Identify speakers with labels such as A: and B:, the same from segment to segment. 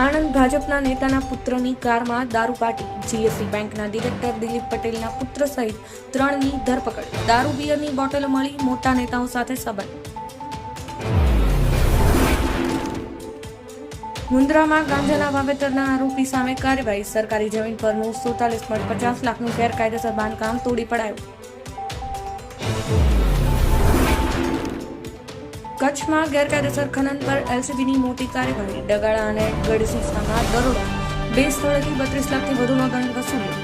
A: આણંદ ભાજપના નેતાના પુત્રની કારમાં દારૂ પાર્ટી જીએસસી બેંકના ડિરેક્ટર દિલીપ પટેલના પુત્ર સહિત ત્રણની ધરપકડ. દારૂ બિયરની બોટલો મળી મોટા નેતાઓ સાથે સંબંધ. મુન્દ્રામાં ગાંજાના વાવેતરના આરોપી સામે કાર્યવાહી. સરકારી જમીન પરનું સુડતાલીસ પોઈન્ટ પચાસ લાખનું ગેરકાયદેસર બાંધકામ તોડી પડાયું. કચ્છમાં ગેરકાયદેસર ખનન પર એલસીબીની મોટી કાર્યવાહી. ડગાળા અને ગઢસીસામાં દરોડા. બે સ્થળેથી બત્રીસ લાખથી વધુનો દંડ વસૂલ્યો.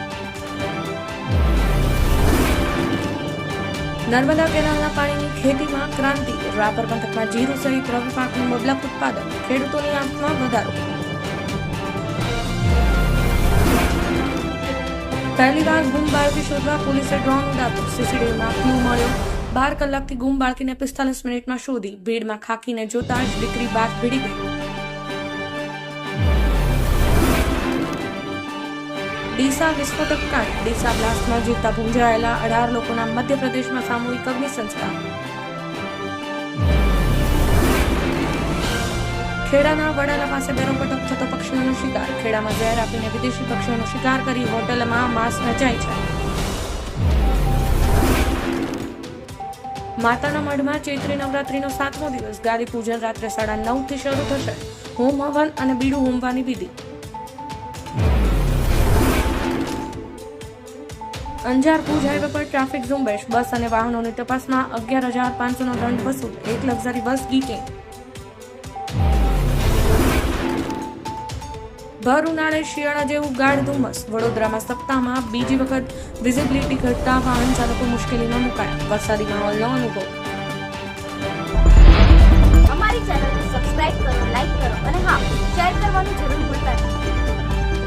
A: નર્મદા કેનાલના પાણીની ખેતીમાં ક્રાંતિ. રાપર પંથકમાં જીરું સહિત રવિ પાકનું મબલક ઉત્પાદન. ખેડૂતોની આંખમાં વધારો. પહેલીવાર ગુમ બાળકી શોધવા પોલીસે ડ્રોન ઉડાવ્યો. સીસીટીવીમાં ક્લુ મળ્યો. બાર કલાકથી ગુમ બાળકીને પિસ્તાલીસ મિનિટમાં શોધી ભીડમાં ખાકીને જોતા જ દીકરી બાદ ભીડી ગઈ. ડીસા વિસ્ફોટક કાંડ. ડીસા બ્લાસ્ટમાં જીવતા ભૂંજાયેલા અઢાર લોકોના મધ્યપ્રદેશમાં સામૂહિક અગ્નિ સંસ્કાર ખેડાના વડાલા પાસે બેરોપટક થતો પક્ષીઓનો શિકાર. ખેડામાં ઝેર આપીને વિદેશી પક્ષીઓનો શિકાર કરી હોટલમાં માંસ રચાય છે. માતાના મઢમાં ચૈત્રી નવરાત્રીનો સાતમો દિવસ. ગાદી પૂજન રાત્રે સાડા નવથી શરૂ થશે. હોમ હવન અને બીડું હોમવાની વિધિ. અંજાર ભુજ હાઈવે પર ટ્રાફિક ઝુંબેશ. બસ અને વાહનોની તપાસમાં અગિયાર હજાર પાંચસોનો દંડ વસૂલ. એક લક્ઝરી બસ ગીટિંગ ભર ઉનાળે શિયાળા જેવું ગાઢ ધુમ્મસ. વડોદરામાં સપ્તાહમાં બીજી વખત વિઝિબિલિટી ઘટતા વાહન ચાલકો મુશ્કેલીમાં મુકાયા વરસાદી માહોલનો અનુભવ.
B: અમારી ચેનલને